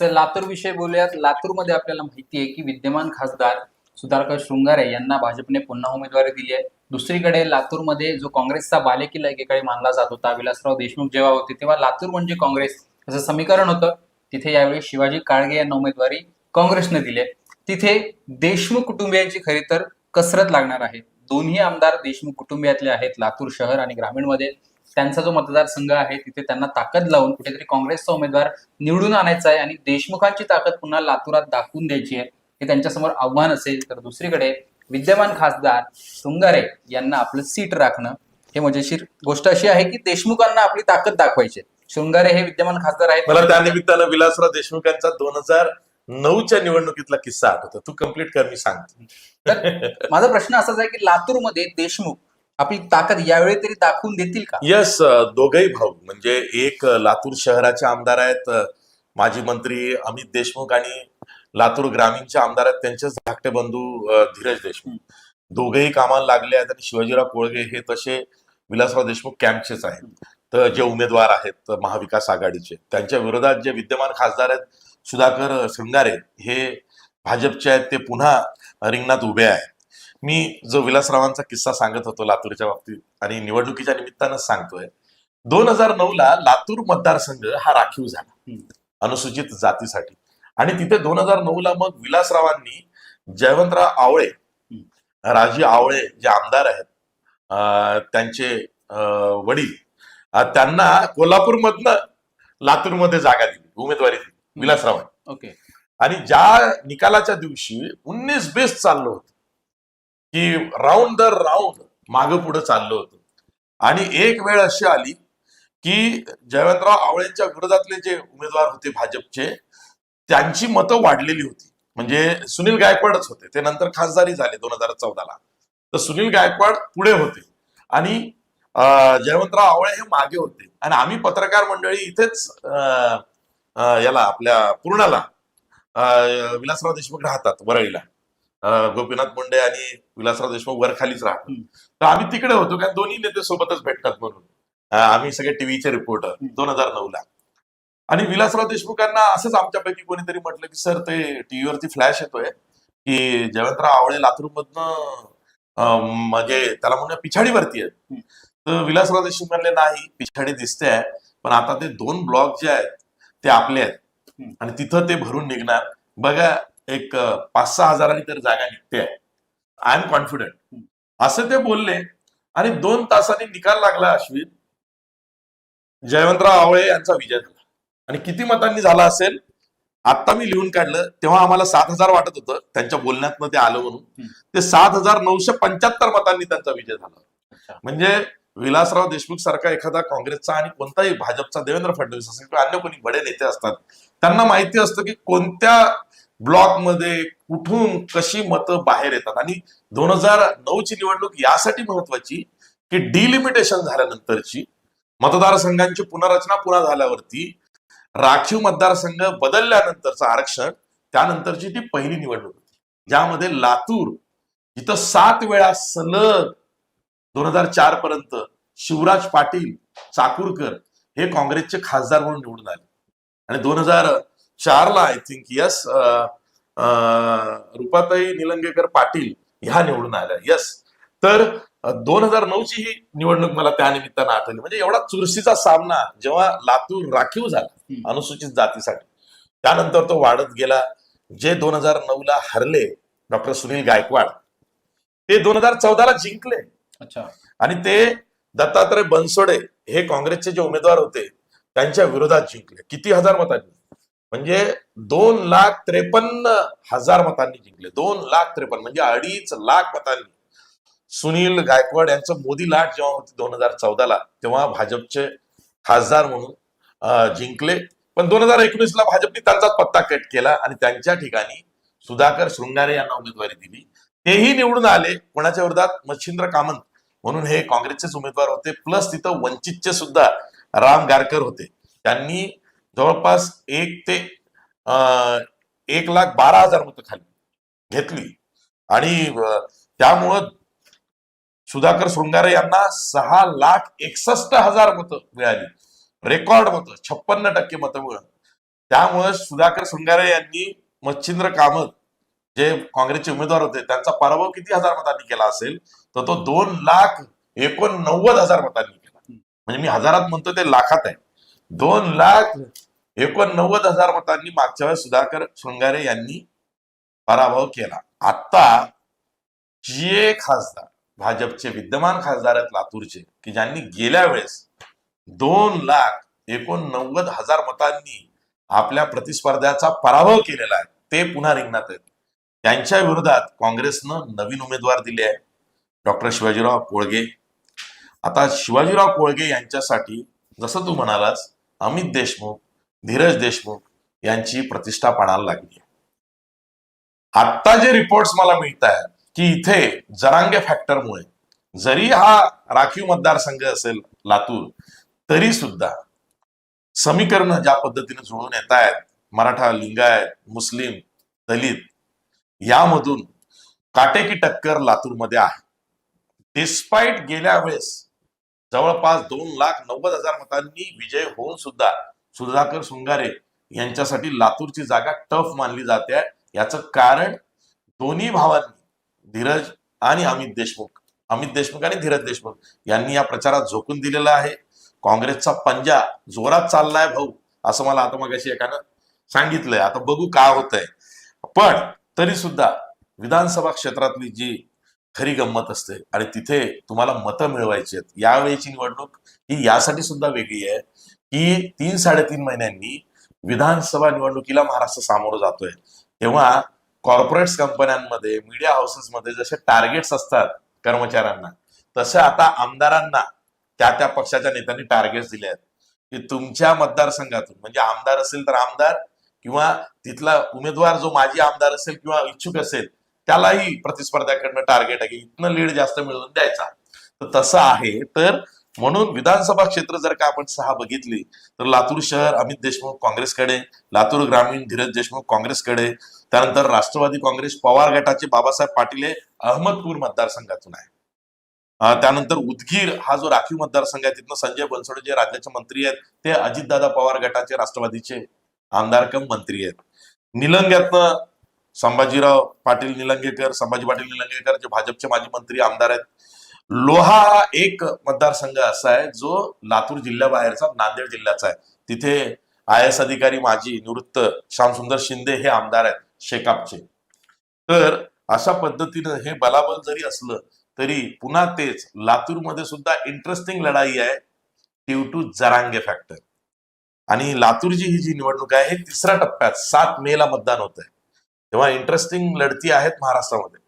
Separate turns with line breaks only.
तर लातूर विषय बोलूयात. लातूरमध्ये आपल्याला माहिती आहे की विद्यमान खासदार सुधाकर शृंगारे यांना भाजपने पुन्हा उमेदवारी दिली आहे. दुसरीकडे लातूरमध्ये जो काँग्रेसचा बालेकिल्ला एकेकाळी मानला जात होता विलासराव देशमुख जेव्हा होते तेव्हा लातूर म्हणजे काँग्रेस असं समीकरण होतं. तिथे यावेळी शिवाजी काळगे यांना उमेदवारी काँग्रेसने दिली आहे. तिथे देशमुख कुटुंबियांची खरी तर कसरत लागणार आहे. दोन्ही आमदार देशमुख कुटुंबियातले आहेत लातूर शहर आणि ग्रामीणमध्ये. त्यांचा जो मतदारसंघ आहे तिथे त्यांना ताकद लावून कुठेतरी काँग्रेसचा उमेदवार निवडून आणायचा आहे आणि देशमुखांची ताकद पुन्हा लातूरात दाखवून द्यायची आहे हे त्यांच्यासमोर आव्हान असेल तर दुसरीकडे विद्यमान खासदार शृंगारे यांना आपलं सीट राखणं हे मजेशीर गोष्ट अशी आहे की देशमुखांना आपली ताकद दाखवायची आहे. शृंगारे हे विद्यमान खासदार आहेत.
मला त्या निमित्तानं विलासराव देशमुख यांचा दोन हजार नऊच्या निवडणुकीतला किस्सा आठवतो. तू कंप्लीट कर मी सांगतो.
माझा प्रश्न असाच आहे की लातूरमध्ये देशमुख आपली ताकद यावेळी तरी दाखवून देतील का?
यस दोघही भाऊ. म्हणजे एक लातूर शहराचे आमदार आहेत माजी मंत्री अमित देशमुख आणि लातूर ग्रामीणचे आमदार आहेत त्यांचेच धाकटे बंधू धीरज देशमुख. दोघेही कामाला लागले आहेत आणि शिवाजीराव कोळगे हे तसे विलासराव देशमुख कॅम्पचेच आहेत. तर जे उमेदवार आहेत महाविकास आघाडीचे. त्यांच्या विरोधात जे विद्यमान खासदार आहेत सुधाकर शृंगारे हे भाजपचे आहेत ते पुन्हा रिंगणात उभे आहेत. मी जो विलासरावांचा किस्सा सांगत होतो लातूरच्या बाबतीत आणि निवडणुकीच्या निमित्तानं सांगतोय दोन हजार नऊ ला लातूर मतदारसंघ हा राखीव झाला. अनुसूचित जातीसाठी. आणि तिथे दोन हजार नऊ ला मग विलासरावांनी जयवंतराव आवळे राजी आवळे जे आमदार आहेत त्यांचे वडील त्यांना कोल्हापूरमधनं लातूरमध्ये जागा दिली उमेदवारी दिली विलासरावांनी.
ओके.
आणि ज्या निकालाच्या दिवशी उन्नीस बेस चाललो होतं की राऊंड दर राऊंड मागं पुढे चाललो होतो. आणि एक वेळ अशी आली की जयवंतराव आवळेंच्या विरोधातले जे उमेदवार होते भाजपचे त्यांची मतं वाढलेली होती. म्हणजे सुनील गायकवाडच होते. ते नंतर खासदारी झाले दोन हजार चौदाला. तर सुनील गायकवाड पुढे होते. आणि जयवंतराव आवळे हे मागे होते. आणि आम्ही पत्रकार मंडळी इथेच याला आपल्या पूर्णाला विलासराव देशमुख राहतात वरळीला. गोपीनाथ मुंडे आणि विलासराव देशमुख वरखालीच राहतात
हम्म.
तर आम्ही तिकडे होतो कारण दोन्ही नेते सोबतच भेटतात म्हणून आम्ही सगळे टीव्हीचे रिपोर्टर. दोन हजार नऊ ला आणि विलासराव देशमुखांना असंच आमच्यापैकी कोणीतरी म्हटलं की सर ते टीव्हीवरती फ्लॅश येतोय की जयवंतराव आवळे लातूरमधनं अं, म्हणजे त्याला म्हणूया पिछाडीवरती आहेत. तर विलासराव देशमुख म्हणले नाही पिछाडी दिसते आहे पण आता ते दोन ब्लॉक जे आहेत ते आपले आहेत. आणि तिथं ते भरून निघणार बघा एक पाच सहा हजारांनी तर जागा निघते आहे. I am confident. असं ते बोलले. आणि दोन तासांनी निकाल लागला अश्विन. जयवंतराव आवळे यांचा विजय झाला. आणि किती मतांनी झाला असेल? आता मी लिहून काढलं. तेव्हा आम्हाला सात हजार वाटत होतं. त्यांच्या बोलण्यातनं ते आलं म्हणून. ते सात हजार नऊशे पंच्याहत्तर मतांनी त्यांचा विजय झाला. म्हणजे विलासराव देशमुख सारखा एखादा काँग्रेसचा आणि कोणताही भाजपचा देवेंद्र फडणवीस असेल किंवा अन्य कोणी बडे नेते असतात त्यांना माहिती असतं की कोणत्या ब्लॉकमध्ये कुठून कशी मतं बाहेर येतात? आणि दोन हजार नऊची निवडणूक यासाठी महत्वाची की डिलिमिटेशन झाल्यानंतरची मतदारसंघांची पुनर्रचना पुन्हा झाल्यावरती राखीव मतदारसंघ बदलल्यानंतरचं आरक्षण त्यानंतरची ती पहिली निवडणूक होती. ज्यामध्ये लातूर इथं सात वेळा सलग दोन हजार चार पर्यंत शिवराज पाटील चाकूरकर हे काँग्रेसचे खासदार म्हणून निवडून आले. आणि दोन हजार चारला I think yes Rupatai Nilangekar Patil ह्या निवडून आल्या. यस तर दोन हजार नऊची ही निवडणूक मला त्या निमित्तानं आठवली. म्हणजे एवढा चुरशीचा सामना जेव्हा लातूर राखीव झाला. अनुसूचित जातीसाठी त्यानंतर तो वाढत गेला. जे दोन हजार नऊ ला हरले डॉक्टर सुनील गायकवाड ते दोन हजार चौदाला जिंकले.
अच्छा.
आणि ते दत्तात्रय बनसोडे हे काँग्रेसचे जे उमेदवार होते त्यांच्या विरोधात जिंकले. किती हजार मतांनी म्हणजे दोन लाख त्रेपन्न हजार मतांनी जिंकले. दोन लाख त्रेपन्न म्हणजे अडीच लाख मतांनी. सुनील गायकवाड यांचं मोदी लाट जेव्हा होती दोन हजार चौदाला तेव्हा भाजपचे खासदार म्हणून जिंकले. पण दोन हजार एकोणीस ला भाजपने त्यांचाच पत्ता कट केला आणि त्यांच्या ठिकाणी सुधाकर शृंगारे यांना उमेदवारी दिली. तेही निवडून आले. कोणाच्या विरोधात? मच्छिंद्र कामंत म्हणून हे काँग्रेसचेच उमेदवार होते. प्लस तिथं वंचितचे सुद्धा राम गारकर होते. त्यांनी जवळपास एक ते अं, एक लाख बारा हजार मतं खाली घेतली. आणि त्यामुळं सुधाकर शृंगारे यांना सहा लाख एकसष्ट हजार मतं मिळाली. रेकॉर्ड मतं छप्पन्न टक्के मतं मिळून त्यामुळे सुधाकर शृंगारे यांनी मच्छिंद्र कामत जे काँग्रेसचे उमेदवार होते त्यांचा पराभव किती हजार मतांनी केला असेल? तर तो दोन लाख एकोणनव्वद हजार मतांनी केला. म्हणजे मी हजारात म्हणतो ते लाखात आहे. दोन लाख एकोणनव्वद हजार मतांनी मागच्या वेळेस सुधाकर शृंगारे यांनी पराभव केला. आता जे खासदार भाजपचे विद्यमान खासदार आहेत लातूरचे की ज्यांनी गेल्या वेळेस दोन लाख एकोणनव्वद हजार मतांनी आपल्या प्रतिस्पर्ध्याचा पराभव केलेला आहे ते पुन्हा रिंगणात आहेत. त्यांच्या विरोधात काँग्रेसनं नवीन उमेदवार दिले आहे डॉक्टर शिवाजीराव कोळगे. आता शिवाजीराव कोळगे यांच्यासाठी जसं तू म्हणालास अमित देशमुख धीरज देशमुख यांची प्रतिष्ठा पाडायला लागली. आत्ता जे रिपोर्ट्स मला मिळत आहेत की इथे जरांगे फॅक्टरमुळे जरी हा राखीव मतदारसंघ असेल लातूर तरी सुद्धा समीकरण ज्या पद्धतीने जुळून येत आहेत मराठा लिंगायत मुस्लिम दलित यामधून काटेकी टक्कर लातूरमध्ये आहे. डिस्पाईट गेल्या वेळेस जवळपास दोन लाख नव्वद हजार मतांनी विजय होऊन सुद्धा सुधाकर सुंगारे यांच्यासाठी लातूरची जागा टफ मानली जाते. याचं कारण दोन्ही भावांनी धीरज आणि अमित देशमुख अमित देशमुख आणि धीरज देशमुख यांनी या प्रचारात झोकून दिलेला आहे. काँग्रेसचा पंजा जोरात चाललाय भाऊ असं मला आता मग एकानं सांगितलंय. आता बघू काय होतंय. पण तरी सुद्धा विधानसभा क्षेत्रातली जी खरी गंमत असते. आणि तिथे तुम्हाला मतं मिळवायची आहेत. यावेळीची निवडणूक ही यासाठी सुद्धा वेगळी आहे की तीन साडेतीन महिन्यांनी विधानसभा निवडणुकीला महाराष्ट्र सामोरं जातोय. तेव्हा कॉर्पोरेट्स कंपन्यांमध्ये मीडिया हाऊसेसमध्ये जसे टार्गेट्स असतात कर्मचाऱ्यांना तसे आता आमदारांना त्या त्या पक्षाच्या नेत्यांनी टार्गेट्स दिले आहेत. की तुमच्या मतदारसंघातून म्हणजे आमदार असेल तर आमदार किंवा तिथला उमेदवार जो माजी आमदार असेल किंवा इच्छुक असेल त्यालाही प्रतिस्पर्ध्याकडनं टार्गेट आहे. की इथनं लीड जास्त मिळवून द्यायचा. तर तसं आहे. तर म्हणून विधानसभा क्षेत्र जर का आपण सहा बघितली तर लातूर शहर अमित देशमुख काँग्रेसकडे लातूर ग्रामीण धीरज देशमुख काँग्रेसकडे त्यानंतर राष्ट्रवादी काँग्रेस पवार गटाचे बाबासाहेब पाटील हे अहमदपूर मतदारसंघातून आहे. त्यानंतर उदगीर हा जो राखीव मतदारसंघ आहे तिथनं संजय बनसोडे जे राज्याचे मंत्री आहेत ते अजितदादा पवार गटाचे राष्ट्रवादीचे आमदार कम मंत्री आहेत. निलंग्यातनं संभाजीराव पाटील निलंगेकर संभाजी पाटील निलंगेकर जे भाजपचे माजी मंत्री आमदार आहेत. लोहा हा एक मतदारसंघ असा आहे जो लातूर जिल्ह्याबाहेरचा नांदेड जिल्ह्याचा आहे. तिथे आय एस अधिकारी माजी निवृत्त श्यामसुंदर शिंदे हे आमदार आहेत शेकापचे. तर अशा पद्धतीनं हे बलाबल जरी असलं तरी पुन्हा तेच लातूरमध्ये सुद्धा इंटरेस्टिंग लढाई आहे ड्यू टू जरांगे फॅक्टर आणि लातूरची ही जी निवडणूक आहे हे तिसऱ्या टप्प्यात सात मे ला मतदान होत आहे तेव्हा इंटरेस्टिंग लढती आहेत महाराष्ट्रामध्ये.